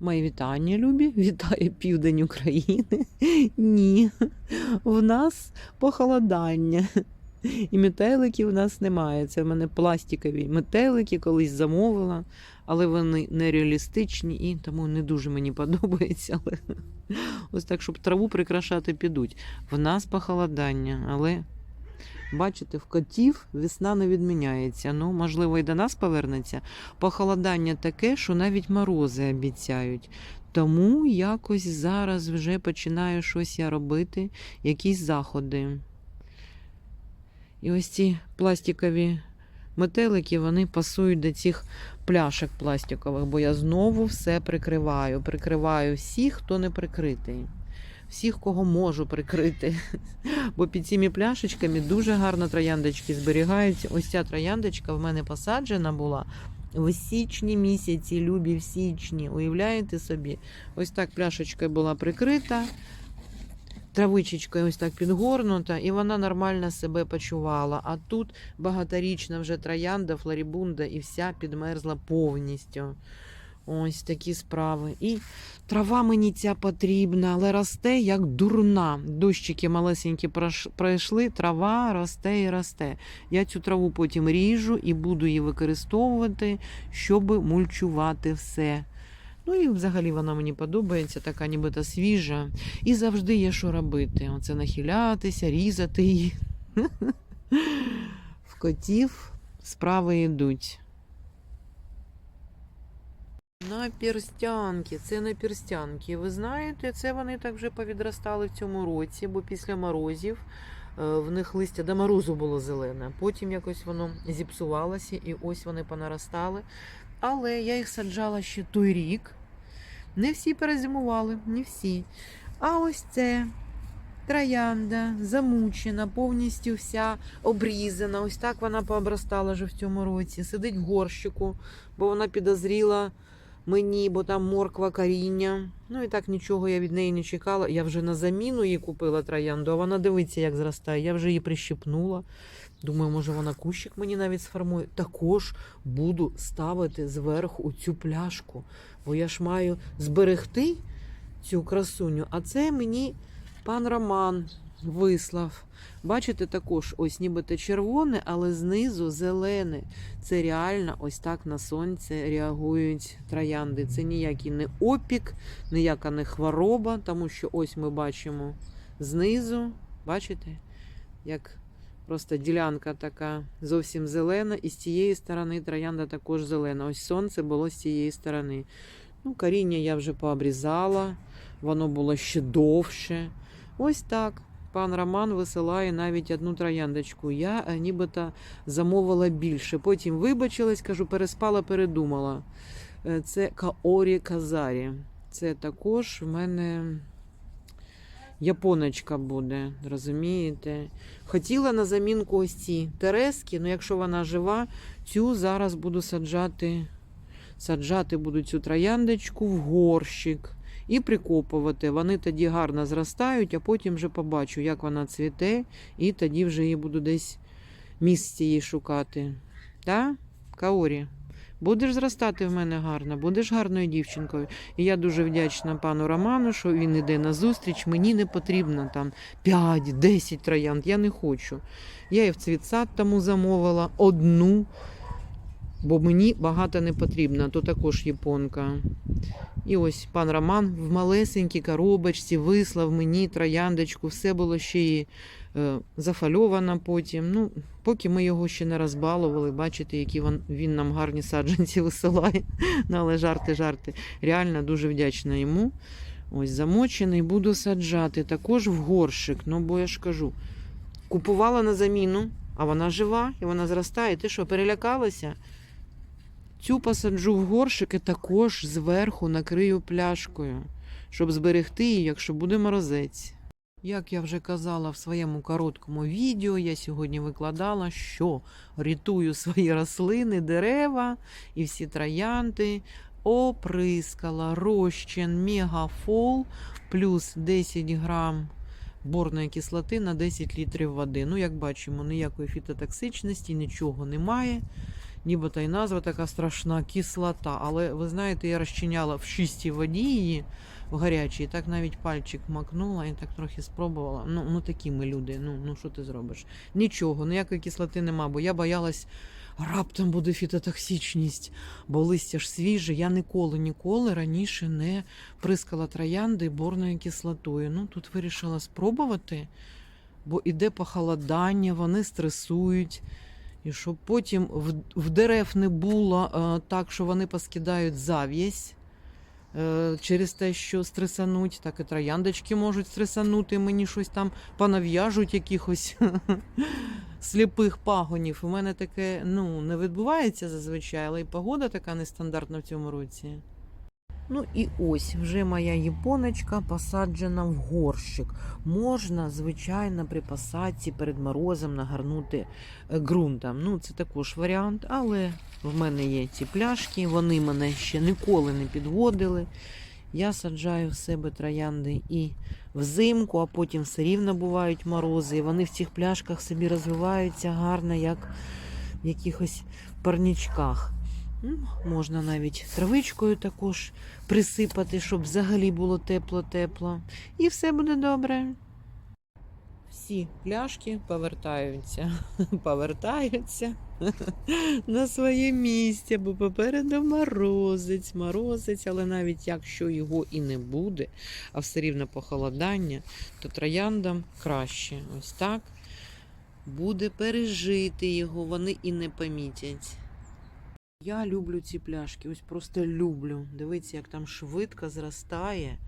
Мої вітання, любі. Вітає південь України. Ні, в нас похолодання. І метеликів в нас немає. Це в мене пластикові метелики, колись замовила, але вони нереалістичні і тому не дуже мені подобається. Але ось так, щоб траву прикрашати, підуть. В нас похолодання, але бачите, в котів весна не відміняється. Ну, можливо, і до нас повернеться. Похолодання таке, що навіть морози обіцяють. Тому якось зараз вже починаю щось я робити, якісь заходи. І ось ці пластикові метелики, вони пасують до цих пляшок пластикових, бо я знову все прикриваю. Прикриваю всіх, хто не прикритий. Всіх, кого можу прикрити. Бо під цими пляшечками дуже гарно трояндочки зберігаються. Ось ця трояндочка в мене посаджена була в січні місяці, любі в січні. Уявляєте собі? Ось так пляшечка була прикрита, травичечкою ось так підгорнута, і вона нормально себе почувала. А тут багаторічна вже троянда, флорібунда і вся підмерзла повністю. Ось такі справи. І трава мені ця потрібна, але росте як дурна. Дощики малесенькі пройшли, трава росте і росте. Я цю траву потім ріжу і буду її використовувати, щоб мульчувати все. Ну і взагалі вона мені подобається, така нібито свіжа. І завжди є що робити. Оце нахилятися, різати її. В котів справи йдуть. На перстянки, це на перстянки. Ви знаєте, це вони так вже повідростали в цьому році, бо після морозів е, в них листя до морозу було зелене. Потім якось воно зіпсувалося і ось вони понаростали. Але я їх саджала ще той рік. Не всі перезимували, не всі. А ось це троянда, замучена, повністю вся обрізана. Ось так вона пообростала вже в цьому році. Сидить в горщику, бо вона підозріла мені, бо там морква коріння. Ну і так нічого я від неї не чекала. Я вже на заміну їй купила троянду, а вона дивиться, як зростає. Я вже її прищепнула. Думаю, може вона кущик мені навіть сформує. Також буду ставити зверху цю пляшку, бо я ж маю зберегти цю красуню. А це мені пан Роман вислав. Бачите, також ось нібито червоне, але знизу зелене. Це реально ось так на сонце реагують троянди. Це ніякий не опік, ніяка не хвороба, тому що ось ми бачимо знизу, бачите, як просто ділянка така зовсім зелена, і з цієї сторони троянда також зелена. Ось сонце було з цієї сторони. Ну, коріння я вже пообрізала, воно було ще довше. Ось так. Пан Роман висилає навіть одну трояндочку. Я е, нібито замовила більше. Потім вибачилась, кажу, переспала, передумала. Е, Це Каорі Казарі. Це також в мене японочка буде, розумієте? Хотіла на замінку ось ці терески, ну якщо вона жива, цю зараз буду саджати. Саджати буду цю трояндочку в горщик і прикопувати. Вони тоді гарно зростають, а потім вже побачу, як вона цвіте, і тоді вже її буду десь місце її шукати. Так? Каорі, будеш зростати в мене гарно, будеш гарною дівчинкою. І я дуже вдячна пану Роману, що він іде на зустріч. Мені не потрібно там 5-10 троянд. Я не хочу. Я і в цвітсад тому замовила одну, бо мені багато не потрібно, то також японка. І ось пан Роман в малесенькій коробочці вислав мені трояндочку, все було ще і е, зафальовано потім. Ну, поки ми його ще не розбалували, бачите, які він, він нам гарні саджанці висилає. Ну, але жарти, жарти. Реально дуже вдячна йому. Ось замочений, буду саджати. Також в горщик. Ну, бо я ж кажу, купувала на заміну, а вона жива і вона зростає. Ти що, перелякалася? Цю посаджу в горщик і також зверху накрию пляшкою, щоб зберегти її, якщо буде морозець. Як я вже казала в своєму короткому відео, я сьогодні викладала, що рятую свої рослини, дерева і всі троянди, оприскала розчин мегафол плюс 10 грам борної кислоти на 10 літрів води. Ну, як бачимо, ніякої фітотоксичності, нічого немає. Нібито і назва така страшна, кислота. Але ви знаєте, я розчиняла в чистій воді її в гарячій, так навіть пальчик макнула і так трохи спробувала. Ну, ну такі ми люди. Ну, ну що ти зробиш? Нічого, ніякої кислоти нема, бо я боялась. Раптом буде фітотоксичність, бо листя ж свіже. Я ніколи, ніколи раніше не прискала троянди борною кислотою. Ну, тут вирішила спробувати, бо іде похолодання, вони стресують. І щоб потім в, в дерев не було е, так, що вони поскидають зав'язь е, через те, що стресануть, так і трояндочки можуть стресанути, мені щось там понав'яжуть якихось сліпих пагонів. У мене таке ну, не відбувається зазвичай, але і погода така нестандартна в цьому році. Ну і ось вже моя японочка посаджена в горщик. Можна, звичайно, при посадці перед морозом нагорнути е, ґрунтом. Ну, це також варіант, але в мене є ці пляшки, вони мене ще ніколи не підводили. Я саджаю в себе троянди і взимку, а потім все рівно бувають морози. І вони в цих пляшках собі розвиваються гарно, як в якихось парнічках. Ну, можна навіть травичкою також присипати, щоб взагалі було тепло-тепло. І все буде добре. Всі пляшки повертаються, повертаються на своє місце, бо попереду морозець, морозець, але навіть якщо його і не буде, а все рівно похолодання, то трояндам краще. Ось так буде пережити його, вони і не помітять. Я люблю ці пляшки, ось просто люблю. Дивіться, як там швидко зростає.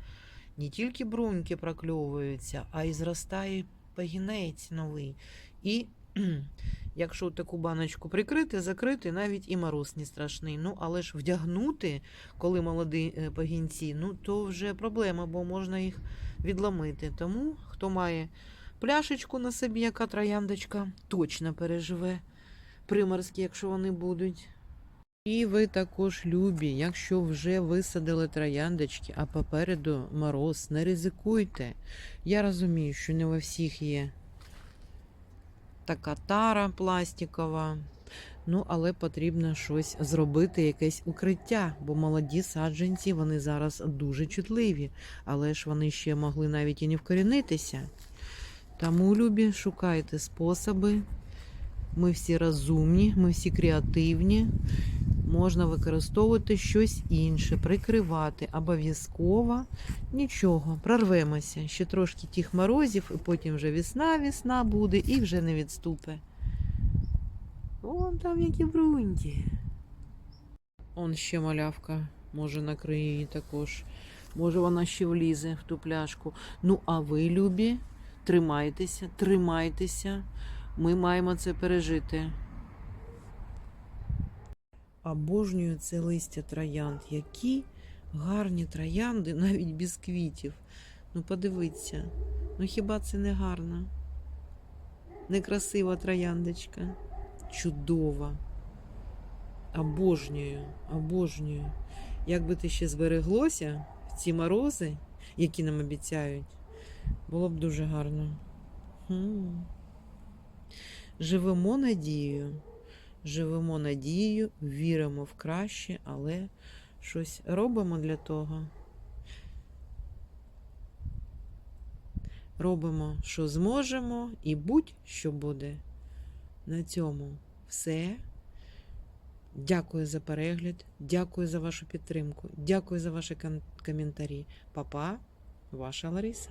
Не тільки бруньки прокльовуються, а й зростає пагінець новий. І якщо таку баночку прикрити, закрити, навіть і мороз не страшний. Ну, але ж вдягнути, коли молоді е, пагінці, ну то вже проблема, бо можна їх відломити. Тому хто має пляшечку на собі, яка трояндочка, точно переживе приморські, якщо вони будуть. І ви також любі, якщо вже висадили трояндочки, а попереду мороз, не ризикуйте. Я розумію, що не у всіх є така тара пластикова. Ну, але потрібно щось зробити, якесь укриття, бо молоді саджанці вони зараз дуже чутливі, але ж вони ще могли навіть і не вкорінитися. Тому, любі, шукайте способи. Ми всі розумні, ми всі креативні можна використовувати щось інше, прикривати обов'язково. Нічого, прорвемося. Ще трошки тих морозів, і потім вже весна, весна буде і вже не відступе. Вон там які бруньки. Он ще малявка, може накриє її також. Може вона ще влізе в ту пляшку. Ну, а ви, любі, тримайтеся, тримайтеся. Ми маємо це пережити. Обожнюю це листя троянд. Які гарні троянди, навіть без квітів. Ну, подивіться, ну хіба це не гарно? Некрасива трояндочка. Чудова. Обожнюю, обожнюю. Як би ти ще збереглося в ці морози, які нам обіцяють, було б дуже гарно. Живемо надією. Живемо надією, віримо в краще, але щось робимо для того. Робимо, що зможемо, і будь-що буде. На цьому все. Дякую за перегляд, дякую за вашу підтримку, дякую за ваші коментарі. Па-па, ваша Лариса.